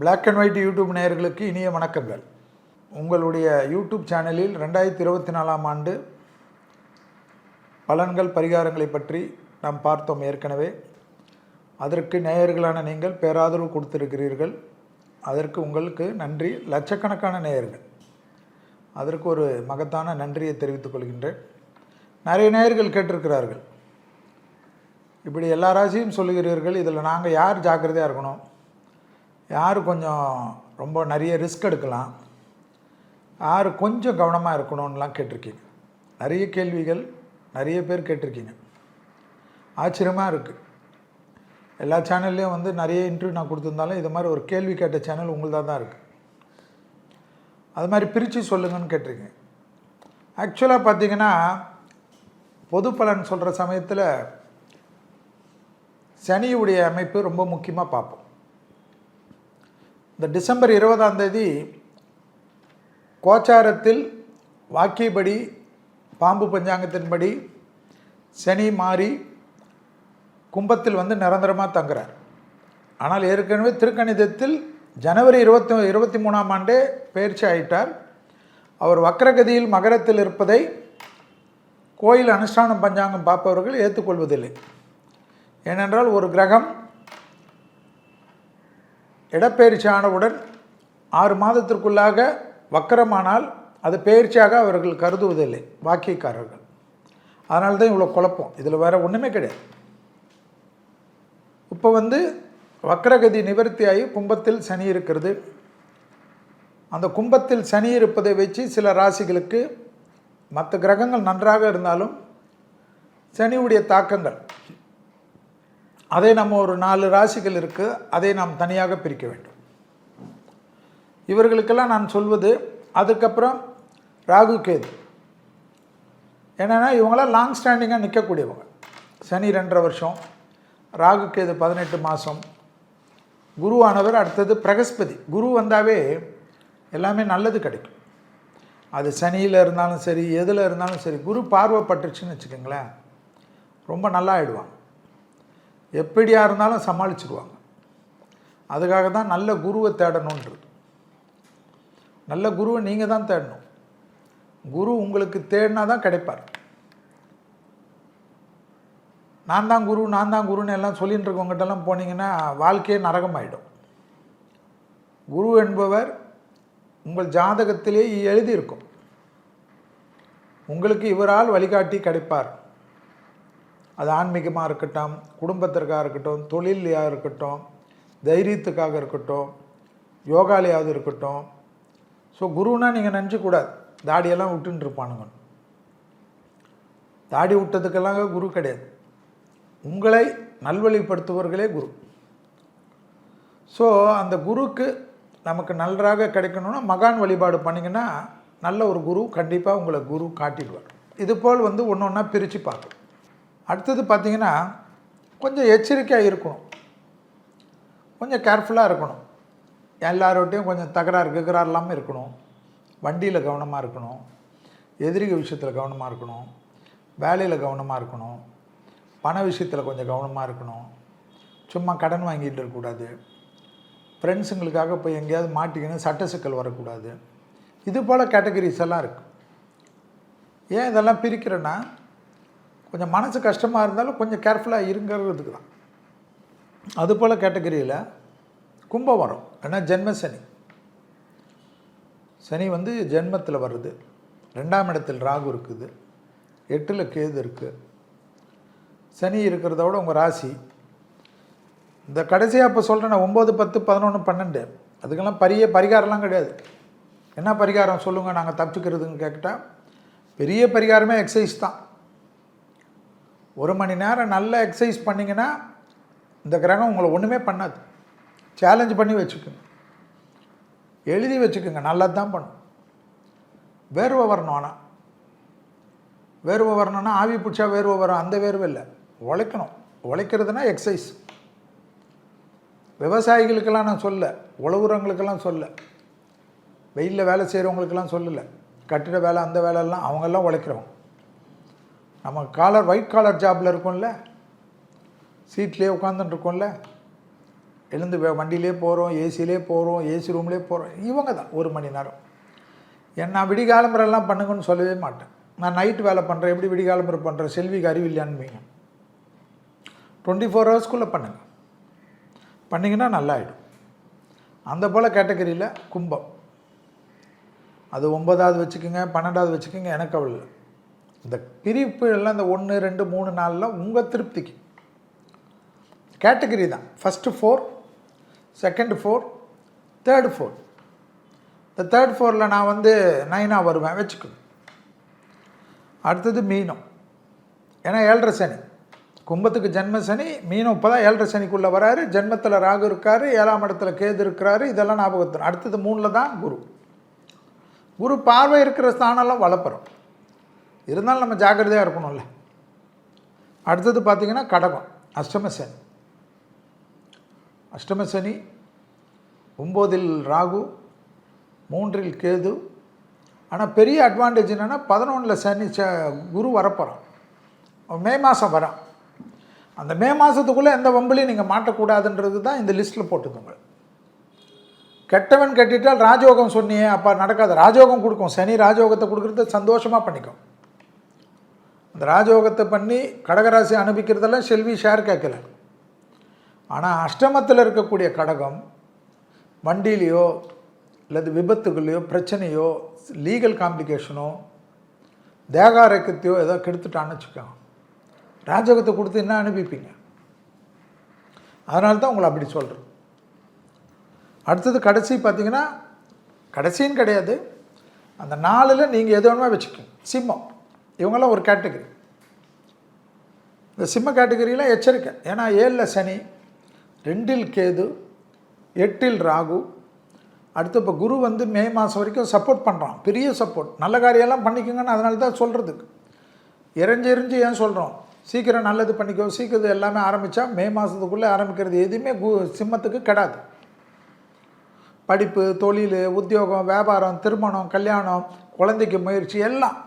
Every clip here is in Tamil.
பிளாக் அண்ட் ஒயிட் யூடியூப் நேயர்களுக்கு இனிய வணக்கங்கள். உங்களுடைய யூடியூப் சேனலில் ரெண்டாயிரத்தி இருபத்தி நாலாம் ஆண்டு பலன்கள் பரிகாரங்களை பற்றி நாம் பார்த்தோம் ஏற்கனவே. அதற்கு நேயர்களான நீங்கள் பேராதரவு கொடுத்திருக்கிறீர்கள். அதற்கு உங்களுக்கு நன்றி. லட்சக்கணக்கான நேயர்கள். அதற்கு ஒரு மகத்தான நன்றியை தெரிவித்துக் கொள்கின்றேன். நிறைய நேயர்கள் கேட்டிருக்கிறார்கள். இப்படி எல்லா ராசியும் சொல்லுகிறீர்கள். இதில் நாங்கள் யார் ஜாக்கிரதையாக இருக்கணும்? யார் கொஞ்சம் ரொம்ப நிறைய ரிஸ்க் எடுக்கலாம். யார் கொஞ்சம் கவனமாக இருக்கணும்லாம் கேட்டிருக்கீங்க. நிறைய கேள்விகள் நிறைய பேர் கேட்டிருக்கீங்க. ஆச்சரியமாக இருக்குது எல்லா சேனல்லையும் வந்து நிறைய இன்டர்வியூ நான் கொடுத்துருந்தாலும் இது மாதிரி ஒரு கேள்வி கேட்ட சேனல் உங்கள்தான் தான் இருக்குது அது மாதிரி பிரித்து சொல்லுங்கன்னு கேட்டிருக்கீங்க. ஆக்சுவலாக பார்த்தீங்கன்னா பொது பலன் சொல்கிற சமயத்தில் சனியுடைய அமைப்பு ரொம்ப முக்கியமாக பார்ப்போம். இந்த டிசம்பர் இருபதாம் தேதி கோச்சாரத்தில் வாக்கியபடி பாம்பு பஞ்சாங்கத்தின்படி சனி மாறி கும்பத்தில் வந்து நிரந்தரமாக தங்குறார். ஆனால் ஏற்கனவே திருக்கணிதத்தில் ஜனவரி இருபத்தி இருபத்தி மூணாம் ஆண்டே பயிற்சி ஆயிட்டார். அவர் வக்கரகதியில் மகரத்தில் இருப்பதை கோயில் அனுஷ்டானம் பஞ்சாங்கம் பார்ப்பவர்கள் ஏற்றுக்கொள்வதில்லை. ஏனென்றால் ஒரு கிரகம் இடப்பெயர்ச்சி ஆனவுடன் ஆறு மாதத்திற்குள்ளாக வக்கரமானால் அது பெயர்ச்சியாக அவர்கள் கருதுவதில்லை வாக்கியக்காரர்கள். அதனால தான் இவ்வளோ குழப்பம். இதில் வேறு ஒன்றுமே கிடையாது. இப்போ வந்து வக்கரகதி நிவர்த்தியாகி கும்பத்தில் சனி இருக்கிறது. அந்த கும்பத்தில் சனி இருப்பதை வச்சு சில ராசிகளுக்கு மற்ற கிரகங்கள் நன்றாக இருந்தாலும் சனியுடைய தாக்கங்கள் அதை நம்ம ஒரு நாலு ராசிகள் இருக்குது அதை நாம் தனியாக பிரிக்க வேண்டும். இவர்களுக்கெல்லாம் நான் சொல்வது அதுக்கப்புறம் ராகு கேது. என்னென்னா இவங்களாம் லாங் ஸ்டாண்டிங்காக நிற்கக்கூடியவங்க சனி ரெண்டரை வருஷம் ராகு கேது பதினெட்டு மாதம் குருவானவர் அடுத்தது பிரகஸ்பதி. குரு வந்தாவே எல்லாமே நல்லது கிடைக்கும். அது சனியில் இருந்தாலும் சரி எதில் இருந்தாலும் சரி குரு பார்வைப்பட்டுருச்சுன்னு வச்சுக்கோங்களேன் ரொம்ப நல்லா ஆயிடுவாங்க. எப்படியா இருந்தாலும் சமாளிச்சிடுவாங்க அதுக்காக தான் நல்ல குருவை தேடணுன்றது. நல்ல குருவை நீங்கள் தான் தேடணும். குரு உங்களுக்கு தேடினா தான் கிடைப்பார். நான் தான் குரு நான் தான் குருன்னு எல்லாம் சொல்லிகிட்டு இருக்கவங்ககிட்டலாம் போனீங்கன்னா வாழ்க்கையே நரகமாயிடும். குரு என்பவர் உங்கள் ஜாதகத்திலே எழுதியிருக்கும். உங்களுக்கு இவரால் வழிகாட்டி கிடைப்பார். அது ஆன்மீகமாக இருக்கட்டும் குடும்பத்திற்காக இருக்கட்டும் தொழிலையாக இருக்கட்டும் தைரியத்துக்காக இருக்கட்டும் யோகாலையாவது இருக்கட்டும். ஸோ குருன்னா நீங்கள் நினச்சக்கூடாது தாடியெல்லாம் விட்டுன்னு இருப்பானுங்க. தாடி விட்டதுக்கெல்லாம் குரு கிடையாது. உங்களை நல்வழிப்படுத்துபவர்களே குரு. ஸோ அந்த குருக்கு நமக்கு நன்றாக கிடைக்கணும்னா மகான் வழிபாடு பண்ணிங்கன்னா நல்ல ஒரு குரு கண்டிப்பாக உங்களை குரு காட்டிடுவார். இதுபோல் வந்து ஒன்று ஒன்றா பிரித்து பார்க்கணும் அடுத்தது பார்த்தீங்கன்னா கொஞ்சம் எச்சரிக்கையாக இருக்கணும். கொஞ்சம் கேர்ஃபுல்லாக இருக்கணும். எல்லாரோட்டையும் கொஞ்சம் தகராறு கிகராறு இல்லாமல் இருக்கணும். வண்டியில் கவனமாக இருக்கணும். எதிரிக விஷயத்தில் கவனமாக இருக்கணும். வேலையில் கவனமாக இருக்கணும். பண விஷயத்தில் கொஞ்சம் கவனமாக இருக்கணும். சும்மா கடன் வாங்கிட்டு இருக்கக்கூடாது. ஃப்ரெண்ட்ஸுங்களுக்காக போய் எங்கேயாவது மாட்டிக்கின்னு சட்ட சிக்கல் வரக்கூடாது. இது போல் கேட்டகரிஸ் எல்லாம் இருக்குது ஏன் இதெல்லாம் பிரிக்கிறேன்னா கொஞ்சம் மனசு கஷ்டமாக இருந்தாலும் கொஞ்சம் கேர்ஃபுல்லாக இருங்கிறதுக்கு தான். அதுபோல் கேட்டகரியில் கும்பம் வரும் ஏன்னா ஜென்ம சனி. சனி வந்து ஜென்மத்தில் வருது. ரெண்டாம் இடத்தில் ராகு இருக்குது. எட்டில் கேது இருக்குது சனி இருக்கிறத விட உங்கள் ராசி இந்த கடைசியாக இப்போ சொல்கிறேன் ஒம்பது பத்து பதினொன்று பன்னெண்டு. அதுக்கெல்லாம் பரிய பரிகாரம்லாம் கிடையாது. என்ன பரிகாரம் சொல்லுங்கள் நாங்கள் தப்பிச்சுக்கிறதுன்னு கேட்டால் பெரிய பரிகாரமே எக்ஸசைஸ் தான். ஒரு மணி நேரம் நல்ல எக்ஸசைஸ் பண்ணிங்கன்னா இந்த கிரகம் உங்களை ஒன்றுமே பண்ணாது. சேலஞ்ச் பண்ணி வச்சுக்கோங்க எழுதி வச்சுக்கோங்க நல்லது தான் பண்ணும். வேர்வை வரணும் ஆனால் வேர்வை வரணும்னா ஆவி பிடிச்சா வேர்வை வரும் அந்த வேர்வை இல்லை. உழைக்கணும். உழைக்கிறதுனா எக்ஸசைஸ் விவசாயிகளுக்கெல்லாம் நான் சொல்ல உழவுறவங்களுக்கெல்லாம் சொல்ல வெயிலில் வேலை செய்கிறவங்களுக்கெல்லாம் சொல்லலை. கட்டிட வேலை அந்த வேலையெல்லாம் அவங்கெல்லாம் உழைக்கிறவங்க. நம்ம காலர் ஒயிட் காலர் ஜாபில் இருக்கோம்ல? சீட்லேயே உட்காந்துட்டு இருக்கோம்ல? எழுந்து வண்டியிலே போகிறோம் ஏசிலே போகிறோம் ஏசி ரூம்லேயே போகிறோம் இவங்க தான் ஒரு மணி நேரம். ஏன் நான் விடிகாலம்பரெல்லாம் பண்ணுங்கன்னு சொல்லவே மாட்டேன். நான் நைட்டு வேலை பண்ணுறேன் எப்படி விடிகாலம்பரம் பண்ணுறேன் செல்விக்கு அறிவு இல்லையான்னு டுவெண்ட்டி ஃபோர் ஹவர்ஸ்க்குள்ளே பண்ணுங்கள் பண்ணிங்கன்னா நல்லாயிடும். அந்த போல் கேட்டகரியில் கும்பம். அது ஒன்பதாவது வச்சுக்கோங்க பன்னெண்டாவது வச்சுக்கோங்க எனக்கு அவள் இல்லை. இந்த பிரிப்பு எல்லாம் இந்த ஒன்று ரெண்டு மூணு நாளில் உங்கள் திருப்திக்கு. கேட்டகரி தான். First four second four third four இந்த தேர்ட் ஃபோரில் நான் வந்து நைனாக வருவேன் வச்சுக்கணும் அடுத்தது மீனம். ஏன்னா ஏழரை சனி. கும்பத்துக்கு ஜென்ம சனி மீனம் இப்போ தான் ஏழரை சனிக்குள்ளே வராரு. ஜென்மத்தில் ராகு இருக்காரு ஏழாம் இடத்துல கேது இருக்கிறாரு இதெல்லாம் ஞாபகத்தணும் அடுத்தது மூணில் தான் குரு. குரு பார்வை இருக்கிற ஸ்தானம்லாம் வளர்ப்புறோம் இருந்தாலும் நம்ம ஜாக்கிரதையாக இருக்கணும்ல. அடுத்தது பார்த்திங்கன்னா கடகம் அஷ்டமசனி அஷ்டமசனி அஷ்டம சனி ஒம்போதில் ராகு மூன்றில் கேது. ஆனால் பெரிய அட்வான்டேஜ் என்னென்னா பதினொன்றில் சனி ச குரு வரப்போகிறான் மே மாதம் வரான். அந்த மே மாதத்துக்குள்ளே எந்த வம்புலையும் நீங்கள் மாட்டக்கூடாதுன்றது தான் இந்த லிஸ்ட்டில் போட்டுக்கோங்க. கெட்டவன் கட்டிட்டால் ராஜயோகம் சொன்னியே அப்போ நடக்காது. ராஜயோகம் கொடுக்கும். சனி ராஜயோகத்தை கொடுக்குறது சந்தோஷமாக பண்ணிக்கும். அந்த ராஜயோகத்தை பண்ணி கடகராசி அனுபவிக்கிறதெல்லாம் செல்வி ஷேர் கேட்கல. ஆனால் அஷ்டமத்தில் இருக்கக்கூடிய கடகம் வண்டியிலையோ அல்லது விபத்துகளையோ பிரச்சனையோ லீகல் காம்ப்ளிகேஷனோ தேகாரக்கத்தையோ ஏதோ கெடுத்துட்டான்னு வச்சுக்கோங்க. ராஜயோகத்தை கொடுத்து என்ன அனுப்பிப்பீங்க அதனால தான் உங்களை அப்படி சொல்கிறேன் அடுத்தது கடைசி பார்த்தீங்கன்னா கடைசின்னு கிடையாது. அந்த நாளில் நீங்கள் எது வேணுமா வச்சுக்கோங்க. சிம்மம். இவங்கெல்லாம் ஒரு கேட்டகரி இந்த சிம்ம கேட்டகரியில் எச்சரிக்கை. ஏன்னா ஏழில் சனி ரெண்டில் கேது எட்டில் ராகு. அடுத்து இப்போ குரு வந்து மே மாதம் வரைக்கும் சப்போர்ட் பண்ணுறான் பெரிய சப்போர்ட் நல்ல காரியெல்லாம் பண்ணிக்கோங்கன்னு அதனால தான் சொல்கிறதுக்கு இறைஞ்சு எரிஞ்சு ஏன் சொல்கிறோம் சீக்கிரம் நல்லது பண்ணிக்கோ சீக்கிரம் எல்லாமே ஆரம்பித்தா மே மாதத்துக்குள்ளே ஆரம்பிக்கிறது எதுவுமே கு சிம்மத்துக்கு கிடாது. படிப்பு தொழில் உத்தியோகம் வியாபாரம் திருமணம் கல்யாணம் குழந்தைக்கு முயற்சி எல்லாம்.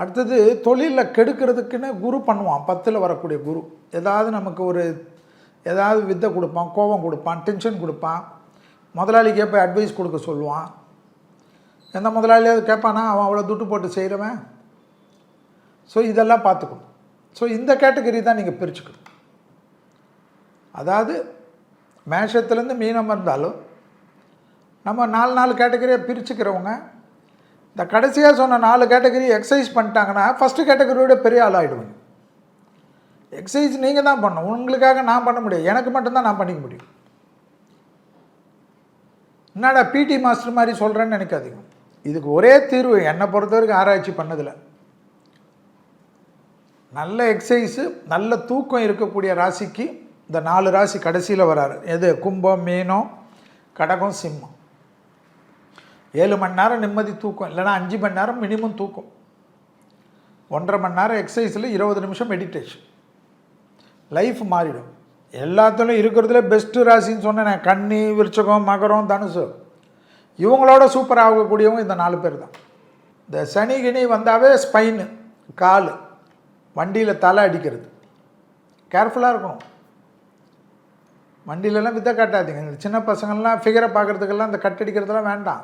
அடுத்தது தொழிலில் கெடுக்கிறதுக்குன்னு குரு பண்ணுவான். பத்தில் வரக்கூடிய குரு. ஏதாவது நமக்கு ஒரு ஏதாவது வித்தை கொடுப்பான் கோபம் கொடுப்பான் டென்ஷன் கொடுப்பான். முதலாளிக்கே போய் அட்வைஸ் கொடுக்க சொல்லுவான். எந்த முதலாளியாவது கேட்பானா அவன் அவ்வளோ துட்டு போட்டு செய்கிறவன் ஸோ இதெல்லாம் பார்த்துக்கணும். ஸோ இந்த கேட்டகரி தான் நீங்கள் பிரிச்சுக்கணும். அதாவது மேஷத்துலேருந்து மீனம் இருந்தாலும் நம்ம நாலு நாலு கேட்டகரியாக பிரிச்சுக்கிறவங்க இந்த கடைசியாக சொன்ன நாலு கேட்டகரி எக்ஸசைஸ் பண்ணிட்டாங்கன்னா ஃபஸ்ட்டு கேட்டகரியோட பெரிய ஆள் ஆகிடுவீங்க எக்ஸசைஸ் நீங்கள் தான் பண்ணணும். உங்களுக்காக நான் பண்ண முடியாது. எனக்கு மட்டும்தான் நான் பண்ணிக்க முடியும். என்னடா பிடி மாஸ்டர் மாதிரி சொல்கிறேன்னு நினைக்காதீங்க. இதுக்கு ஒரே தீர்வு என்னை பொறுத்த வரைக்கும் ஆராய்ச்சி பண்ணதில்லை நல்ல எக்ஸசைஸு நல்ல தூக்கம் இருக்கக்கூடிய ராசிக்கு இந்த நாலு ராசி கடைசியில் வராரு. எது? கும்பம் மீனம் கடகம் சிம்மம். ஏழு மணி நேரம் நிம்மதி தூக்கம் இல்லைன்னா அஞ்சு மணி நேரம் மினிமம் தூக்கம். ஒன்றரை மணி நேரம் எக்ஸசைஸில் இருபது நிமிஷம் மெடிடேஷன் லைஃப் மாறிடும். எல்லாத்துலையும் இருக்கிறதுல பெஸ்ட்டு ராசின்னு சொன்னேன் கன்னி விருச்சகம் மகரம் தனுசு. இவங்களோட சூப்பர் ஆகக்கூடியவங்க இந்த நாலு பேர் தான். இந்த சனி கினி வந்தாவே ஸ்பைனு கால் வண்டியில் தலை அடிக்கிறது. கேர்ஃபுல்லாக இருக்கணும். வண்டியிலலாம் வித்த காட்டாதீங்க. இந்த சின்ன பசங்கள்லாம் ஃபிகரை பார்க்குறதுக்கெல்லாம் இந்த கட் அடிக்கிறதெல்லாம் வேண்டாம்.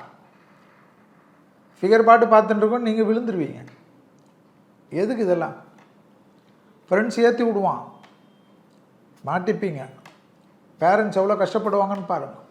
ஃபிகர் பாட்டு பார்த்துட்டுருக்கோம் நீங்கள் விழுந்துருவீங்க. எதுக்கு இதெல்லாம்? ஃப்ரெண்ட்ஸ் ஏற்றி விடுவான். மாட்டிப்பீங்க. பேரண்ட்ஸ் எவ்வளோ கஷ்டப்படுவாங்கன்னு பாருங்கள்